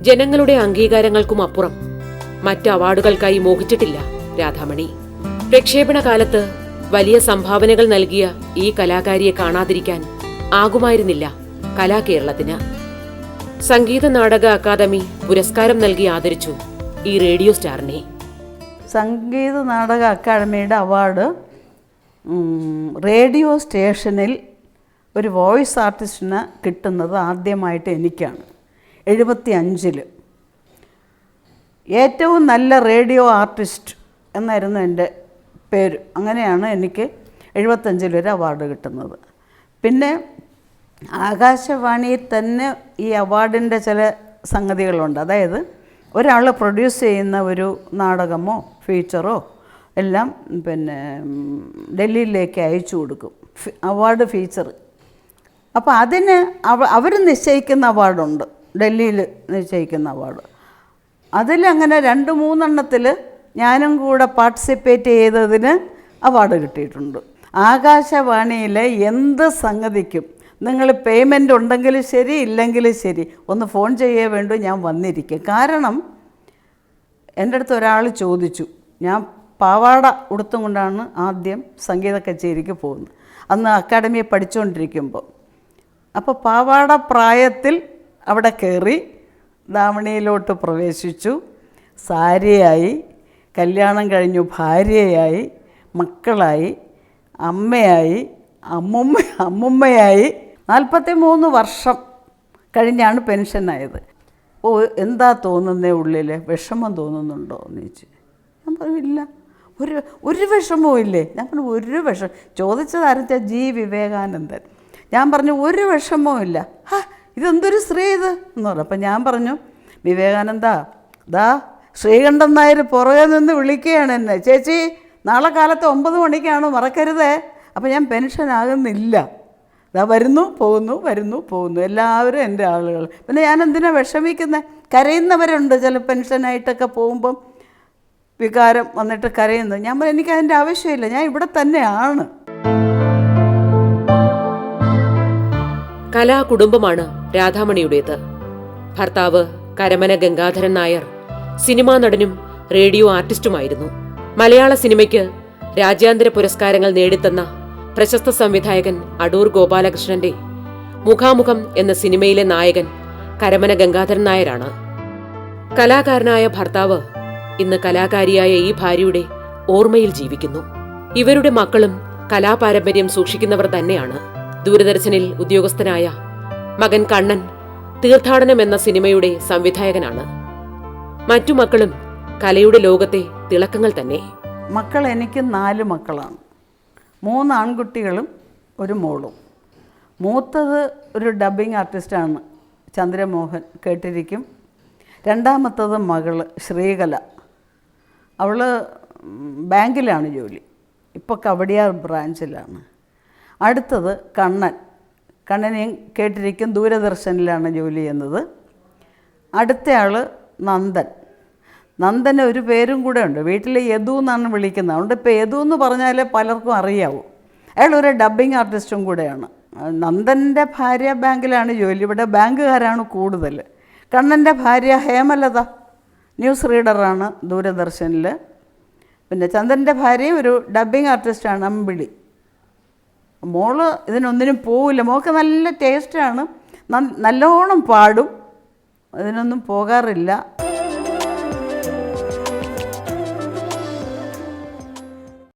ജനങ്ങളുടെ അംഗീകാരങ്ങൾക്കും അപ്പുറം. മറ്റ് അവാർഡുകൾക്കായി മോഹിച്ചിട്ടില്ല രാധാമണി. പ്രക്ഷേപണ കാലത്ത് വലിയ സംഭാവനകൾ നൽകിയ ഈ കലാകാരിയെ കാണാതിരിക്കാൻ ആകുമായിരുന്നില്ല കലാകേരളത്തിന്. സംഗീത നാടക അക്കാദമി പുരസ്കാരം നൽകി ആദരിച്ചു ഈ റേഡിയോ സ്റ്റാറിനെ. സംഗീത നാടക അക്കാദമിയുടെ അവാർഡ് റേഡിയോ സ്റ്റേഷനിൽ ഒരു വോയിസ് ആർട്ടിസ്റ്റിന് കിട്ടുന്നത് ആദ്യമായിട്ട് എനിക്കാണ്. എഴുപത്തി അഞ്ചിൽ ഏറ്റവും നല്ല റേഡിയോ ആർട്ടിസ്റ്റ് എന്നായിരുന്നു എന്റെ പേര്. അങ്ങനെയാണ് എനിക്ക് എഴുപത്തഞ്ചിൽ ഒരു അവാർഡ് കിട്ടുന്നത്. പിന്നെ ആകാശവാണിയിൽ തന്നെ ഈ അവാർഡിന്റെ ചില സംഗതികളുണ്ട്. അതായത് ഒരാൾ പ്രൊഡ്യൂസ് ചെയ്യുന്ന ഒരു നാടകമോ ഫീച്ചറോ എല്ലാം പിന്നെ ഡൽഹിയിലേക്ക് അയച്ചു കൊടുക്കും. അവാർഡ് ഫീച്ചർ അപ്പോൾ അതിന് അവർ നിശ്ചയിക്കുന്ന അവാർഡുണ്ട്. ഡൽഹിയിൽ നിശ്ചയിക്കുന്ന അവാർഡ്. അതിലങ്ങനെ രണ്ട് മൂന്നെണ്ണത്തിൽ ഞാനും കൂടെ പാർട്ടിസിപ്പേറ്റ് ചെയ്തതിന് അവാർഡ് കിട്ടിയിട്ടുണ്ട്. ആകാശവാണിയിലെ എന്ത് സംഗതിക്കും നിങ്ങൾ പേയ്മെന്റ് ഉണ്ടെങ്കിലും ശരി ഇല്ലെങ്കിലും ശരി ഒന്ന് ഫോൺ ചെയ്യേ വേണ്ടു ഞാൻ വന്നിരിക്കും. കാരണം എന്റെ അടുത്ത് ഒരാൾ ചോദിച്ചു ഞാൻ പാവാട ഉടുത്തും കൊണ്ടാണ് ആദ്യം സംഗീത കച്ചേരിക്ക് പോകുന്നത്. അന്ന് അക്കാഡമിയെ പഠിച്ചുകൊണ്ടിരിക്കുമ്പോൾ. അപ്പോൾ പാവാട പ്രായത്തിൽ അവിടെ കയറി ദാമണിയിലോട്ട് പ്രവേശിച്ചു. സാരിയായി കല്യാണം കഴിഞ്ഞു ഭാര്യയായി മക്കളായി അമ്മയായി അമ്മുമ്മ അമ്മുമ്മയായി. നാൽപ്പത്തി മൂന്ന് വർഷം കഴിഞ്ഞാണ് പെൻഷനായത് ഓ എന്താ തോന്നുന്നേ ഉള്ളിൽ വിഷമം തോന്നുന്നുണ്ടോ എന്ന് ചോദിച്ചു ഞാൻ പറഞ്ഞു ഇല്ല. ഒരു ഒരു വിഷമവും ഇല്ലേ? ഞാൻ പറഞ്ഞു ഒരു വിഷം ചോദിച്ചത് ആരെച്ചാ ജി. വിവേകാനന്ദൻ. ഞാൻ പറഞ്ഞു ഒരു വിഷമവും ഇല്ല. ഹാ ഇതെന്തൊരു സ്ത്രീ ഇത്? എന്ന് പറഞ്ഞു. അപ്പം ഞാൻ പറഞ്ഞു വിവേകാനന്ദ ദാ ശ്രീകണ്ഠൻ നായർ പുറകെ നിന്ന് വിളിക്കുകയാണ് എന്നെ. ചേച്ചി നാളെ കാലത്ത് ഒമ്പത് മണിക്കാണ് മറക്കരുതേ. അപ്പം ഞാൻ പെൻഷൻ ആകുന്നില്ല ഇതാ വരുന്നു പോകുന്നു വരുന്നു പോകുന്നു. എല്ലാവരും എന്റെ ആളുകൾ. പിന്നെ ഞാൻ എന്തിനാ വിഷമിക്കുന്നത് കരയുന്നവരുണ്ട് ചില പെൻഷനായിട്ടൊക്കെ പോകുമ്പം. വികാരം വന്നിട്ട് കരയുന്നത് ഞാൻ പറഞ്ഞു, എനിക്ക് അതിന്റെ ആവശ്യമില്ല. ഞാൻ ഇവിടെ തന്നെയാണ്. കലാകുടുംബമാണ് രാധാമണിയുടേത്. ഭർത്താവ് കരമന ഗംഗാധരൻ നായർ സിനിമാ നടനും റേഡിയോ ആർട്ടിസ്റ്റുമായിരുന്നു. മലയാള സിനിമയ്ക്ക് രാജ്യാന്തര പുരസ്കാരങ്ങൾ നേടിത്തന്ന പ്രശസ്ത സംവിധായകൻ അടൂർ ഗോപാലകൃഷ്ണന്റെ മുഖാമുഖം എന്ന സിനിമയിലെ നായകൻ കരമന ഗംഗാധരൻ നായരാണ്. കലാകാരനായ ഭർത്താവ് ഇന്ന് കലാകാരിയായ ഈ ഭാര്യയുടെ ഓർമ്മയിൽ ജീവിക്കുന്നു. ഇവരുടെ മക്കളും കലാപാരമ്പര്യം സൂക്ഷിക്കുന്നവർ തന്നെയാണ്. ദൂരദർശനിൽ ഉദ്യോഗസ്ഥനായ മകൻ കണ്ണൻ തീർത്ഥാടനം എന്ന സിനിമയുടെ സംവിധായകനാണ്. മറ്റു മക്കളും കലയുടെ ലോകത്തെ തിളക്കങ്ങൾ തന്നെ. മക്കൾ എനിക്ക് നാല് മക്കളാണ്. മൂന്ന് ആൺകുട്ടികളും ഒരു മോളും. മൂത്തത് ഒരു ഡബ്ബിംഗ് ആർട്ടിസ്റ്റാണ്. ചന്ദ്രമോഹൻ കേട്ടിരിക്കും. രണ്ടാമത്തത് മകൾ ശ്രീകല. അവൾ ബാങ്കിലാണ് ജോലി. ഇപ്പോൾ കവടിയാർ ബ്രാഞ്ചിലാണ്. അടുത്തത് കണ്ണൻ. കണ്ണനെയും കേട്ടിരിക്കും ദൂരദർശനിലാണ് ജോലി ചെയ്യുന്നത്. അടുത്തയാൾ നന്ദൻ. നന്ദന് ഒരു പേരും കൂടെ ഉണ്ട്. വീട്ടിൽ യദു എന്നാണ് വിളിക്കുന്നത്. അതുകൊണ്ട് ഇപ്പോൾ യദു എന്ന് പറഞ്ഞാലേ പലർക്കും അറിയാവൂ. അയാൾ ഒരു ഡബ്ബിംഗ് ആർട്ടിസ്റ്റും കൂടെയാണ്. നന്ദന്റെ ഭാര്യ ബാങ്കിലാണ് ജോലി. ഇവിടെ ബാങ്കുകാരാണ് കൂടുതൽ. കണ്ണന്റെ ഭാര്യ ഹേമലത ന്യൂസ് റീഡറാണ് ദൂരദർശനിൽ. പിന്നെ ചന്ദന്റെ ഭാര്യയും ഒരു ഡബ്ബിംഗ് ആർട്ടിസ്റ്റാണ് അമ്പിളി. മോൾ ഇതിനൊന്നിനും പോവില്ല. മോൾക്ക് നല്ല ടേസ്റ്റാണ് നല്ലോണം പാടും. ഇതിനൊന്നും പോകാറില്ല.